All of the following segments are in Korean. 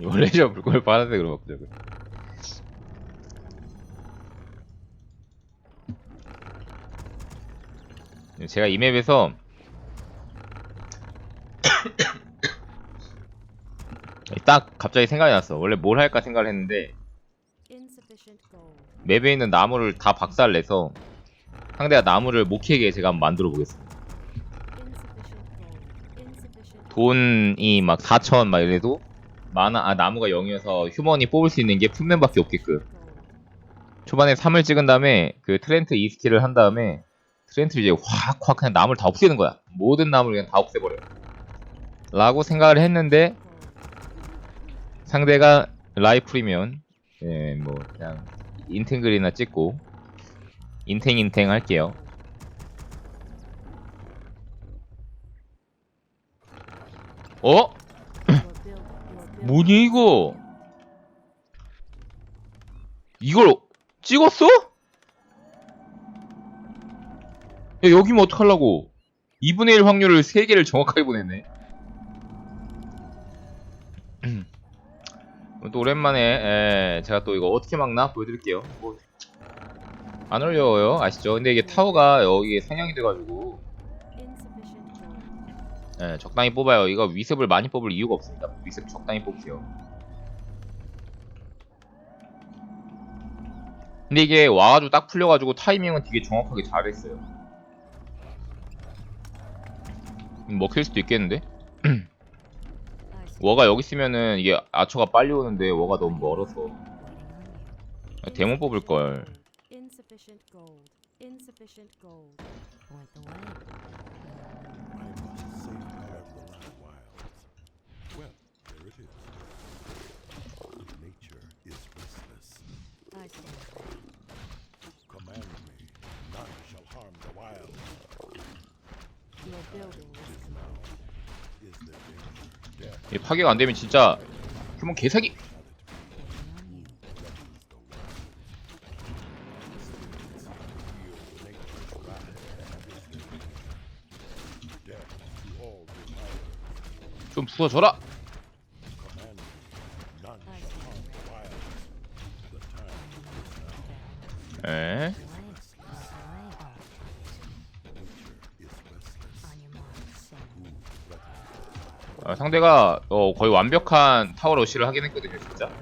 원래 저 물건을 파란색으로 바꾸자고요. 제가 이 맵에서 딱 갑자기 생각이 났어. 원래 뭘 할까 생각을 했는데. 맵에 있는 나무를 다 박살 내서 상대가 나무를 못 캐게 제가 한번 만들어 보겠습니다. 돈이 막 4천 막 이래도 많아 아 나무가 0이어서 휴먼이 뽑을 수 있는 게 품맨밖에 없게끔. 초반에 3을 찍은 다음에 그 트렌트 2스킬을 한 다음에 트렌트를 이제 확확 그냥 나무를 다 없애는 거야 모든 나무를 그냥 다 없애버려 라고 생각을 했는데 상대가 라이프리면 예 뭐 그냥 인탱글이나 찍고 인탱 인탱 할게요 어? You are building. You are building. 뭐니 이거? 이걸 찍었어? 야 여기면 어떡하려고 2분의 1 확률을 3개를 정확하게 보냈네 또 오랜만에 에, 제가 또 이거 어떻게 막나 보여드릴게요 뭐, 안 어려워요 아시죠? 근데 이게 타워가 여기에 상향이 돼가지고. 예, 적당히 뽑아요. 이거 위습을 많이 뽑을 이유가 없습니다. 위습 적당히 뽑으세요. 근데 이게 와가지고 딱 풀려가지고 타이밍은 되게 정확하게 잘했어요. 음, 먹힐 수도 있겠는데? 워가 여기 있으면은 이게 아처가 빨리 오는데 워가 너무 멀어서. 데몬 뽑을 걸. See. Command me, none shall harm the wild. You are building Is now is the danger. Death 이 파괴가 안 되면 진짜 휴먼 개사기. death to all defilers. 좀 부숴줘라. Command me, none I shall see. harm the wild. The time is now. 에? Nature is restless. On your mark, set. Who let it 아, 상대가 어, 거의 완벽한 타워 러쉬를 하긴 했거든요, 진짜.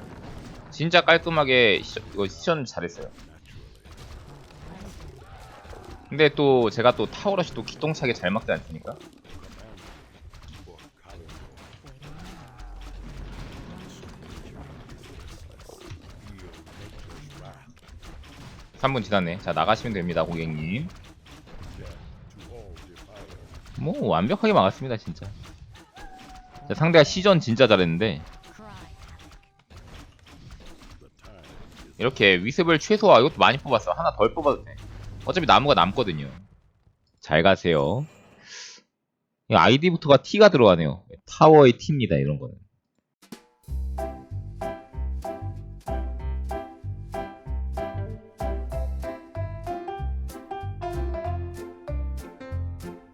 진짜 깔끔하게 시, 이거 시전 잘했어요. 근데 또 제가 또 타워 러쉬 또 기똥차게 잘 막지 않습니까? 3분 지났네. 자, 나가시면 됩니다, 고객님. 뭐, 완벽하게 막았습니다, 진짜. 자, 상대가 시전 진짜 잘했는데, 이렇게 위습을 최소, 아, 이것도 많이 뽑았어. 하나 덜 뽑아도 돼. 어차피 나무가 남거든요. 잘 가세요. 이 아이디부터가 T가 들어가네요. 타워의 T입니다, 이런 거는.